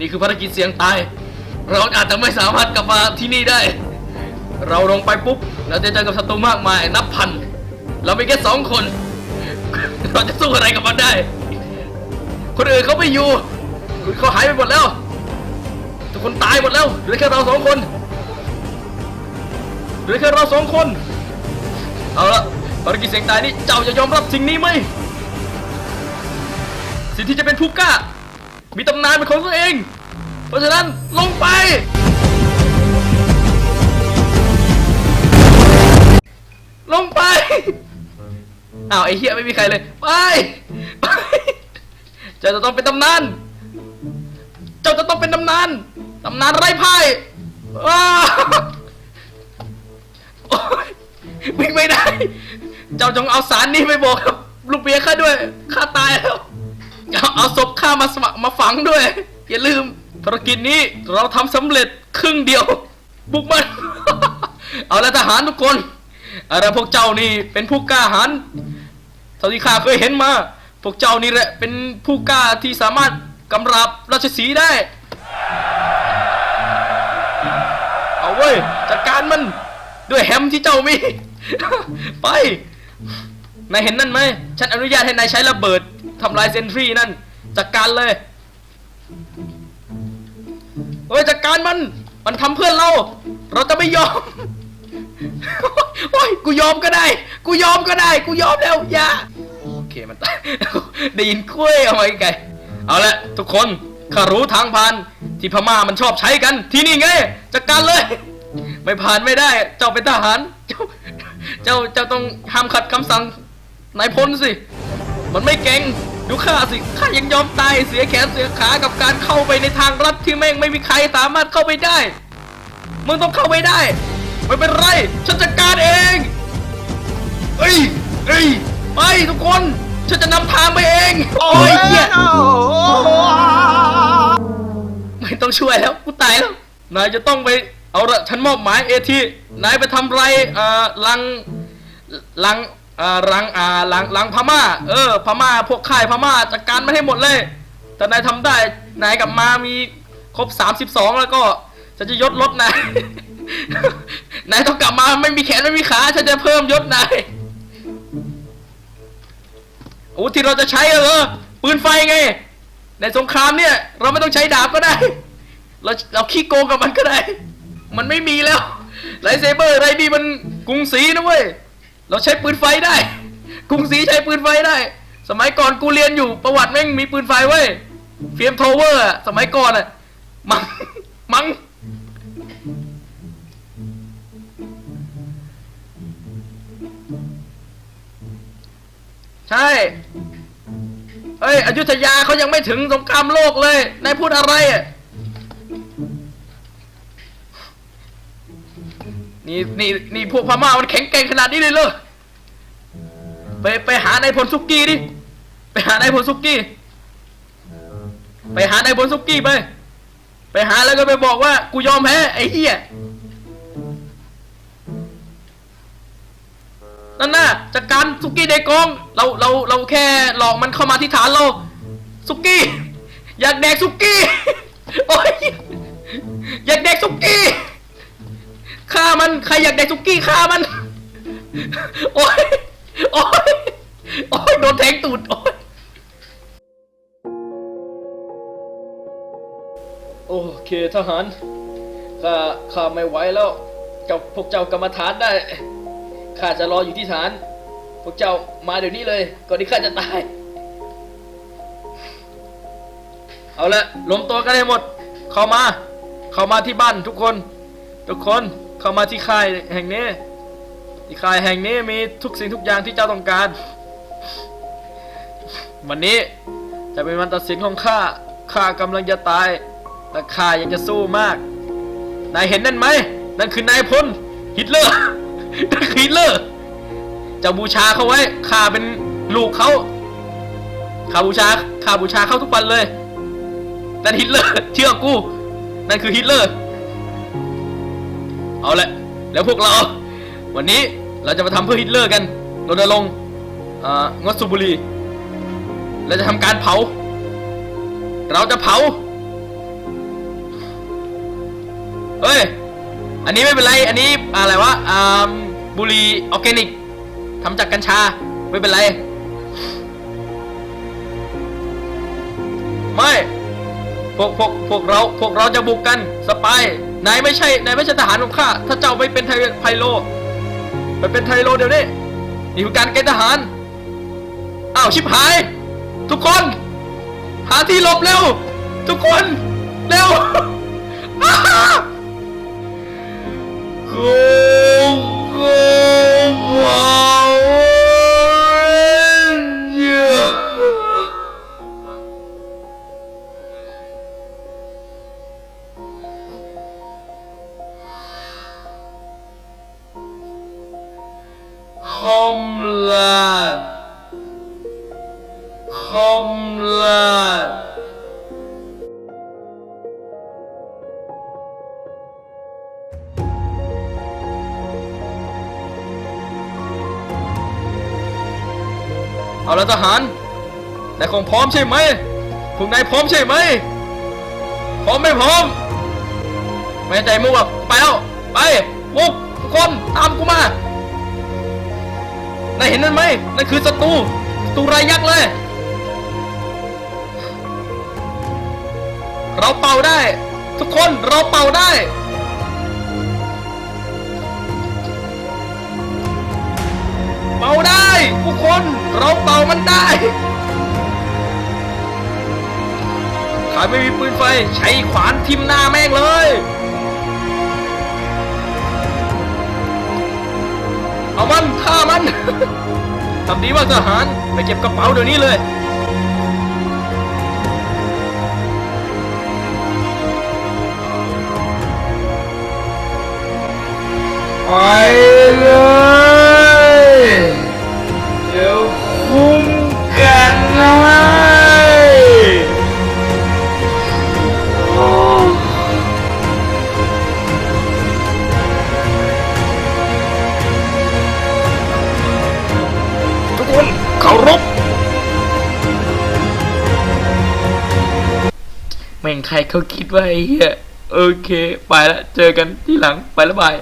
นี่คือภารกิจเสี่ยงตาย เราอาจจะไม่สามารถกลับมาที่นี่ได้ เราลงไปปุ๊บ เราจะเจอกับศัตรูมากมาย นับพัน เราไมีแค่สองคน เราจะสู้อะไรกับมันได้ คนอื่นเขาไม่อยู่คุณเขาหายไปหมดแล้ว ทุกคนตายหมดแล้วเหลือแค่เราสองคนเหลือแค่เราสองคน เอาละภารกิจเสี่ยงตายนี้เจ้าจะยอมรับสิ่งนี้ไหมสิ่งที่จะเป็นผู้กล้า มีตำนานเป็นของตัวเอง เพราะฉะนั้นลงไป ลงไป อ้าวไอ้เหี้ยไม่มีใครเลย ไป ไปเจ้าจะต้องเป็นตำนาน เจ้าจะต้องเป็นตำนาน ตำนานไร้พ่ายอ้าวิ่งไม่ได้ เจ้าจงเอาสารนี้ไปบอกกับลูกเบียข้าด้วย ข้าตายแล้ว เอาเอาศพข้ามาสมัครมาฝังด้วย อย่าลืมภารกิจนี้เราทำสำเร็จครึ่งเดียว บุกมัน เอาละทหารทุกคนอะไรพวกเจ้านี่เป็นผู้กล้าหาญเท่าที่ข้าเคยเห็นมา พวกเจ้านี่แหละเป็นผู้กล้าที่สามารถกำราบราชสีห์ได้ เอาเว้ยจัดการมันด้วยแฮมที่เจ้ามี ไป นายเห็นนั่นไหม ฉันอนุญาตให้นายใช้ระเบิด ทำลายเซนทรีนั่นจัดการเลยเฮ้ยจัดการมัน มันทำเพื่อนเรา เราจะไม่ยอมโอ้ยกูยอมก็ได้ กูยอมก็ได้ กูยอมแล้วอย่าโอเคมันตายได้ยินคุยเอาไว้ไกลเอาละทุกคนข้ารู้ทางผ่านที่พม่ามันชอบใช้กัน ที่นี่ไงจัดการเลย ไม่ผ่านไม่ได้ เจ้าเป็นทหาร เจ้าเจ้าเจ้าต้องห้ามขัดคำสั่งนายพลสิ มันไม่เก่ง ดูข้าสิข้ายังยอมตายเสียแขนเสียขากับการเข้าไปในทางลัดที่แม่งไม่มีใครสามารถเข้าไปได้ มึงต้องเข้าไปได้ ไม่เป็นไรฉันจัดการเองเอ้ยเอ้ยไปทุกคนฉันจะนำทางไปเองโอ้ยเหี้ยไม่ต้องช่วยแล้วกูตายแล้วนายจะต้องไปเอาละฉันมอบหมายเอทีนายไปทำไรเอ่าลังลัง อ่าลังอ่าลังลังพม่า เออ พม่าพวกค่ายพม่าจัดการไมันให้หมดเลย แต่นายทำได้นายกลับมามีครบ 32 แล้วก็ฉันจะยศลดนาย นายต้องกลับมาไม่มีแขนไม่มีขาฉันจะเพิ่มยศนายอาวุธที่เราจะใช้เหรอปืนไฟไง ในสงครามเนี่ย เราไม่ต้องใช้ดาบก็ได้ เราเราขี้โกงกับมันก็ได้ มันไม่มีแล้วไลท์เซเบอร์ไรนี่มันกรุงศรีนะเว้ย เราใช้ปืนไฟได้ กรุงศรีใช้ปืนไฟได้ สมัยก่อนกูเรียนอยู่ประวัติแม่งมีปืนไฟเว้ยเฟียมโทเวอร์อะสมัยก่อนอะมังมังใช่เฮ้ยอยุธยาเขายังไม่ถึงสงครามโลกเลยนายพูดอะไรอะ นี่นี่นี่พวกพม่ามันแข็งแกร่งขนาดนี้เลยเหรอไปไปหานายพลสุกี้ดิไปหานายพลสุกี้ไปหานายพลสุกี้ไป ไปหาแล้วก็ไปบอกว่ากูยอมแพ้ไอ้เหี้ยนั่นน่ะจัดการสุกี้เดกอง เราเราเราแค่หลอกมันเข้ามาที่ฐานเราสุกี้ อยากแดกสุกี้โอ้ยอยากแดกสุกี้ ฆ่ามันใครอยากแดกสุกี้ฆ่ามัน โอ้ยโอ้ยโอ้ยโดนแทงตูดโอ้ยโอเคทหารข้าข้าไม่ไหวแล้วเจ้าพวกเจ้ากรรมฐานได้ข้าจะรออยู่ที่ฐาน พวกเจ้ามาเดี๋ยวนี้เลย ก่อนที่ข้าจะตาย เอาละรวมตัวกันให้หมด เข้ามา เข้ามาที่บ้านทุกคน ทุกคน เข้ามาที่ค่ายแห่งนี้ที่ค่ายแห่งนี้มีทุกสิ่งทุกอย่างที่เจ้าต้องการ วันนี้จะเป็นวันตัดสินของข้า ข้ากำลังจะตาย แต่ข้ายังจะสู้มาก นายเห็นนั่นไหม นั่นคือนายพลฮิตเลอร์ นั่นคือฮิตเลอร์ จะบูชาเขาไว้ ข้าเป็นลูกเขาข้าบูชาข้าบูชาเขาทุกวันเลยนั่นฮิตเลอร์ เชื่อกู นั่นคือฮิตเลอร์ เอาละแล้วพวกเรา วันนี้เราจะมาทำเพื่อฮิตเลอร์กันรณรงค์งดสูบบุหรี่เราจะทำการเผา เราจะเผาเฮ้ย อันนี้ไม่เป็นไร อันนี้อะไรวะบุหรี่ออร์แกนิกทำจากกัญชา ไม่เป็นไร ไม่ พวกพวกพวกเรา พวกเราจะบุกกัน สปาย นายไม่ใช่นายไม่ใช่ทหารของข้าถ้าเจ้าไม่เป็นไทไพโลไปเป็นไทโลเดี๋ยวนี้นี่คือการเกณฑ์ทหารอ้าวชิบหาย ทุกคน หาที่หลบเร็ว ทุกคนเร็วอ้ คมลาดคมลาดเอาละทหารนายคงพร้อมใช่ไหมพวกนายพร้อมใช่ไหม พร้อมไม่พร้อม ไม่ใจมุกหรอกไปแล้ว ไปมุกทุกคน ตามกูมา นายเห็นนั่นไหมนั่นคือศัตรูศัตรูรายยักษ์เลย เราเป่าได้ ทุกคนเราเป่าได้เป่าได้ทุกคนเราเป่ามันได้ขาไม่มีปืนไฟใช้ขวานทิ่มหน้าแม่งเลย เอามันฆ่ามันทำดีว่าทหารไปเก็บกระเป๋าเดี๋ยวนี้เลยไปเลย ม่งใครเขาคิดว่าไอ้เหี้ยโอเค ไปละเจอกันที่หลังไปละบาย